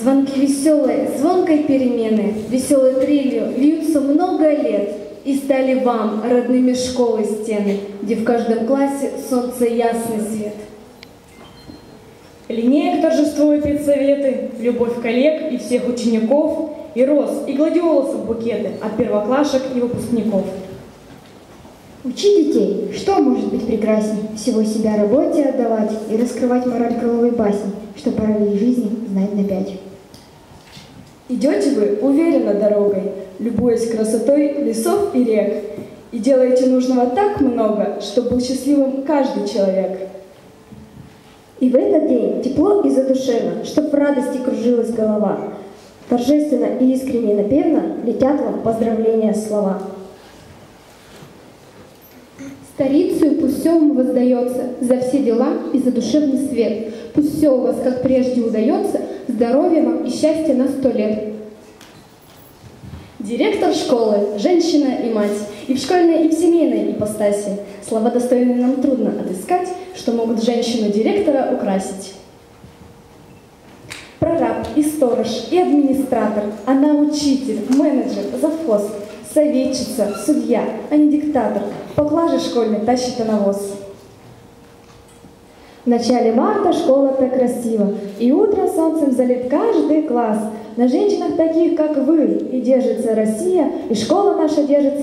Звонки веселые, звонкой перемены, веселой трелью льются много лет. И стали вам родными школы стены, где в каждом классе солнце ясный свет. Линеек торжествует педсоветы, любовь коллег и всех учеников, и роз, и гладиолусов букеты от первоклашек и выпускников. Учи детей, что может быть прекрасней, всего себя работе отдавать и раскрывать мораль крыловой басни, что параллель жизни знать на пять. Идете вы уверенно дорогой, любуясь красотой лесов и рек, и делаете нужного так много, чтобы был счастливым каждый человек. И в этот день тепло и задушевно, чтоб в радости кружилась голова. Торжественно и искренне напевно летят вам поздравления слова. Старицию пусть все вам воздается за все дела и за душевный свет. Пусть все у вас, как прежде, удается, здоровья вам и счастья на сто лет. Директор школы, женщина и мать, и в школьной, и в семейной ипостаси. Слова достойные нам трудно отыскать, что могут женщину-директора украсить. Прораб, и сторож, и администратор, она учитель, менеджер, завхоз, советчица, судья, а не диктатор. Поклажи школьный тащит навоз. В начале марта школа так красиво, и утро солнцем залит каждый класс. На женщинах таких, как вы, и держится Россия, и школа наша держится